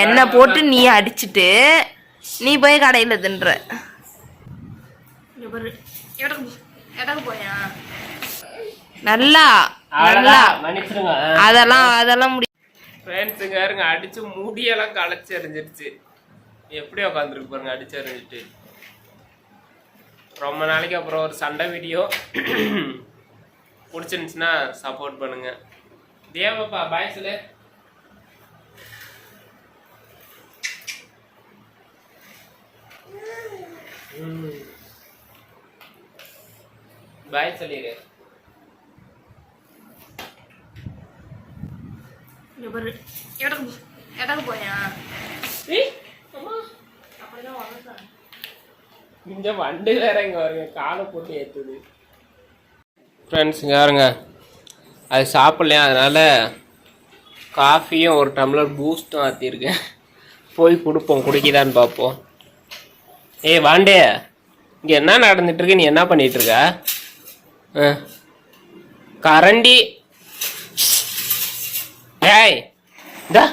எண்ணெய் போட்டு நீ அடிச்சிட்டு நீ போய் கடையில் தின்ற. நல்லா நல்லா. மன்னிச்சிருங்க அதெல்லாம் அதெல்லாம் முடி ஃப்ரெண்ட்ஸுங்க அடிச்சு முடியெல்லாம் களைச்சி எறிஞ்சிருச்சு. எப்படி உட்காந்துருக்கு பாருங்க அடிச்சு எறிஞ்சிட்டு. ரொம்ப நாளைக்கு அப்புறம் ஒரு சண்டை வீடியோ பிடிச்சிருந்துச்சுன்னா சப்போர்ட் பண்ணுங்க. தேவப்பா பாய் சொல்லு. பாய் சொல்லிடு பாரு, போயா. இந்த வண்டு வேற இங்க வருங்க. காலை போட்டு ஏத்துது. ஃப்ரெண்ட்ஸ் இங்க பாருங்க. அது சாப்பிடலையா? அதனால காஃபியும் ஒரு டம்ளர் பூஸ்ட்டும் ஆற்றிருக்கேன் போய் கொடுப்போம். குடிக்குதான்னு பார்ப்போம். ஏய் வாண்டே. இங்கே என்ன நடந்துட்டு இருக்கு நீ என்ன பண்ணிட்டு இருக்க ஆ. கரண்டி. ஏய் இந்தா.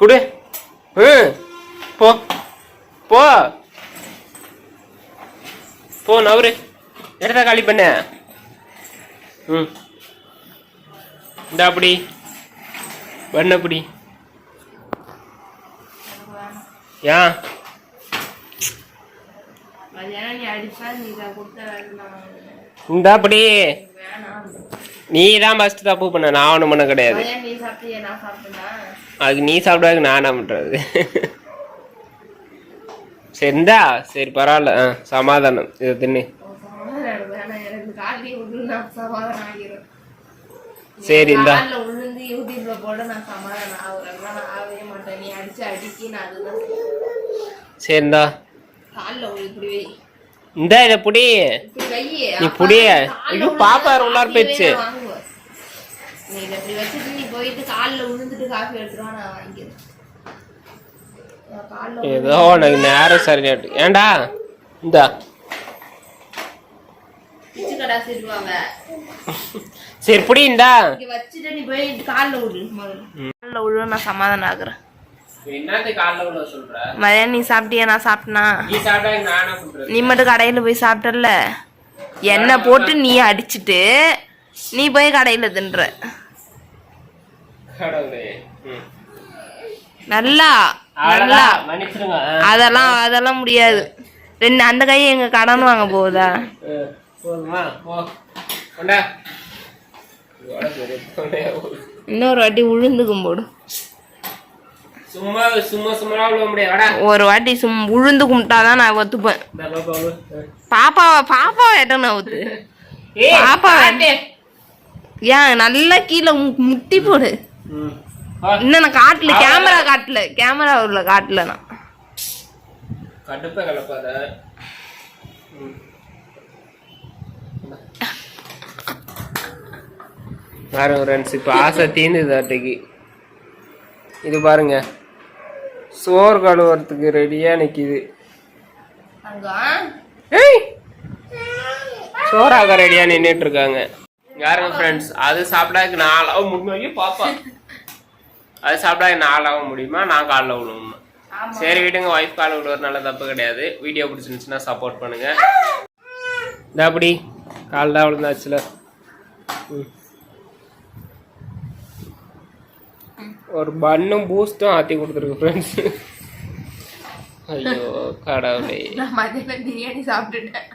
குடு. ம் போ. போ. போ நவரு இடத்த காலி பண்ண. ம். இந்த அப்படி. பண்ண அப்படி ஏன் மதியானம் நீ அடிச்சா நீ இதை கொடுத்த வேண்டாம் இந்த அப்படி. நீ தான் ஃபஸ்ட்டு தப்பு பண்ண நான் ஒன்றும் பண்ண கிடையாது. அதுக்கு நீ சாப்பிடாதுக்கு நான் என்ன பண்ணுறது சரிந்தா சரி பரவாயில்ல. ஆ சமாதானம். இதை தின்னு. சரி இந்தா. சரிந்தா காலில் விழு இப்படி வை. இந்த இதை புடி. நீ புடி. ஐயோ, பாப்பா உள்ளார போயிடுச்சு. நீ இதை இப்படி வச்சுட்டு நீ போயிட்டு காலில் விழுந்துட்டு காஃபி எடுத்துருவா நான் வாங்கிக்கிறேன். நான் காலில் ஏதோ உனக்கு நேரம் சரியாட்டு ஏன்டா? இந்தா. சரி புடி இந்தா. இங்க வச்சுட்டு நீ போய் காலில் விடு முதல்ல. காலில் விழு நான் சமாதானம் ஆகுறேன். மதியானம் நீ சாப்பிட்டியா? நான் சாப்பிட்டனா? நீ என்ன மட்டும் கடையில் போய் சாப்பிட்டல எண்ணெய் போட்டு நீ அடிச்சிட்டு நீ போய் கடையில் தின்ற. நல்லா நல்லா. அதெல்லாம் அதெல்லாம் முடியாது. ரெண்டு அந்த கையை எங்க கடன் வாங்க போகுதா. இன்னொரு வாட்டி உழுந்துக்கும் போடு. சும்மா சும்மா சும்மா விட முடியாது வாடா ஒரு வாட்டி சும் உழுந்து கும்பிட்டாதான் நான் ஒத்துப்பேன். பாப்பாவை பாப்பாவை எட்டணும் அவுத்து ஏய், பாப்பா. பாட்டு. ஏன் நல்லா கீழே முட்டி போடு. இன்னும் நான் காட்டல கேமரா காட்டல கேமரா உள்ள காட்டல நான். கடுப்பை கலப்பாத. பாருங்க ஃப்ரெண்ட்ஸ் இப்போ ஆசை தீர்ந்துது அட்டைக்கு இது பாருங்க. சோறு கழுவுறதுக்கு ரெடியாக நிற்கிது ஏய்! சோறாக்க ரெடியாக நின்றுட்டு இருக்காங்க யாருங்க ஃப்ரெண்ட்ஸ் அது சாப்பிடாதுக்கு நாலாவும் முடியுமா? ஐயோ பாப்பா. அது சாப்பிடாது நாலாவும் முடியுமா? நான் காலைல விழுவுமா சரி விடுங்க ஒய்ஃப் காலை விடுவதுனால தப்பு கிடையாது. வீடியோ பிடிச்சிருந்துச்சுன்னா சப்போர்ட் பண்ணுங்க. இந்த அப்படி கால் தான் விழுந்தாச்சுல. ம். ஒரு பண்ணும் பூஸ்டும் ஆற்றி கொடுத்துருக்கு ஃப்ரெண்ட்ஸ் ஐயோ கடவுளே. நான் மதியானம் பிரியாணி சாப்பிட்டுட்டேன்.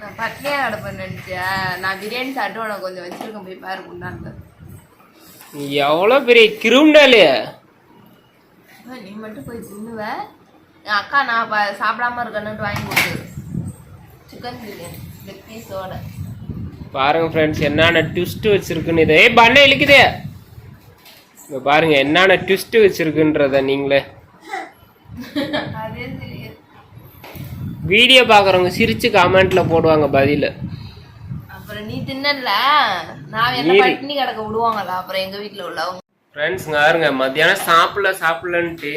நான் பட்னியா கிடப்பேன் நினைச்சியா நான் பிரியாணி சாப்பிட்டு உனக்கு கொஞ்சம் வச்சிருக்கேன் போய் பாரு நீ எவ்வளோ பெரிய கிரிமினலு நீ மட்டும் போய் தின்னுவ. என் அக்கா நான் சாப்பிடாம இருக்கணுன்ட்டு வாங்கி கொடுத்தது சிக்கன் பிரியாணி லெக் பீஸோட பாருங்க ஃப்ரெண்ட்ஸ் என்னென்ன ட்விஸ்ட் வச்சிருக்குன்னு இதை. ஏய் பண்ண இழுக்குதே. இங்க பாருங்க என்னென்ன ட்விஸ்ட் வச்சிருக்குன்றத நீங்களே. வீடியோ பார்க்குறவங்க சிரிச்சு கமெண்ட்ல போடுவாங்க பதில். அப்புறம் நீ தின்னல? நான் என்ன பட்டினி கிடக்க விடுவாங்களா? அப்புறம் எங்க வீட்டுல உள்ளவங்க. ஃப்ரெண்ட்ஸ்ங்க பாருங்க மத்தியானம் சாப்பிடல சாப்பிடலன்ட்டு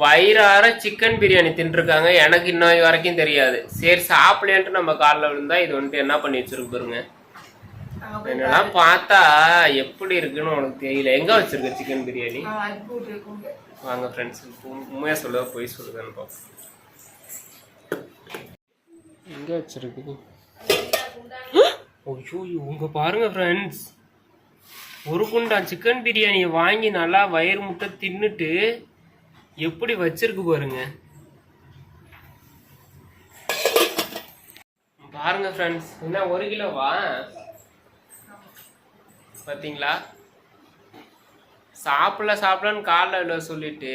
வயிறார சிக்கன் பிரியாணி தின்றுருக்காங்க. எனக்கு இன்னும் வரைக்கும் தெரியாது. சரி சாப்பிடலன்ட்டு நம்ம காலில் விழுந்தா இது வந்துட்டு என்ன பண்ணி வச்சிருக்கு பாருங்க. என்னெல்லாம் பார்த்தா எப்படி இருக்குன்னு உனக்கு தெரியல. எங்க வச்சிருக்க சிக்கன் பிரியாணி? வாங்க ஃப்ரெண்ட்ஸ் உண்மையாக சொல்லுவா பொய் சொல்லுதான்னு பார்ப்போம். எங்க வச்சிருக்கு? ஐயோ உங்க பாருங்க ஃப்ரெண்ட்ஸ் ஒரு குண்டா சிக்கன் பிரியாணியை வாங்கி நல்லா வயிறு முட்டை தின்னுட்டு எப்படி வச்சிருக்கு பாருங்க. பாருங்க ஃப்ரெண்ட்ஸ் என்ன ஒரு கிலோவா? பார்த்தீங்களா சாப்பிடல சாப்பிடலன்னு காலைல இவ்வளோ சொல்லிட்டு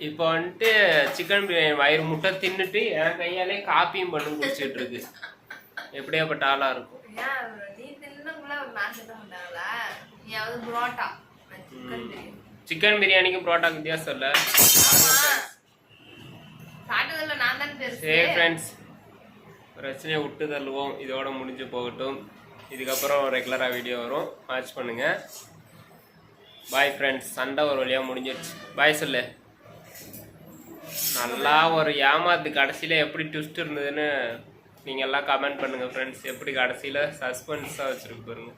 இப்போ வந்துட்டு சிக்கன் பிரியாணி வயிறு முட்டை தின்னுட்டு என் கையாலே காப்பியும் பண்ணி குடிச்சிட்டு இருக்கு. எப்படியாப்பட்ட ஆளா இருக்கும்? நீ புரோட்டா சிக்கன் பிரியாணி சிக்கன் பிரியாணிக்கு புரோட்டா வித்தியாசம் இல்லை. சாப்பிட்டதில்ல நான் தான் பெருசு. சரி ஃப்ரெண்ட்ஸ் பிரச்சனையை விட்டு தள்ளுவோம். இதோட முடிஞ்சு போகட்டும். இதுக்கப்புறம் ரெகுலராக வீடியோ வரும். வாட்ச் பண்ணுங்க. பாய் ஃப்ரெண்ட்ஸ் சண்டை ஒரு வழியாக முடிஞ்சிருச்சு. பாய் சொல்லு. நல்லா ஒரு ஏமாத்து கடைசியில் எப்படி ட்விஸ்ட் இருந்ததுன்னு நீங்கள் எல்லாம் கமெண்ட் பண்ணுங்கள் ஃப்ரெண்ட்ஸ் எப்படி கடைசியில் சஸ்பென்ஸாக வச்சுருக்கு பாருங்க.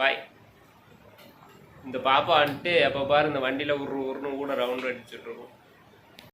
பாய் இந்த பாப்பா வந்துட்டு எப்போ பாரு இந்த வண்டியில் உரு உருன்னு ஊன ரவுண்ட் அடிச்சுட்டு இருக்கும்.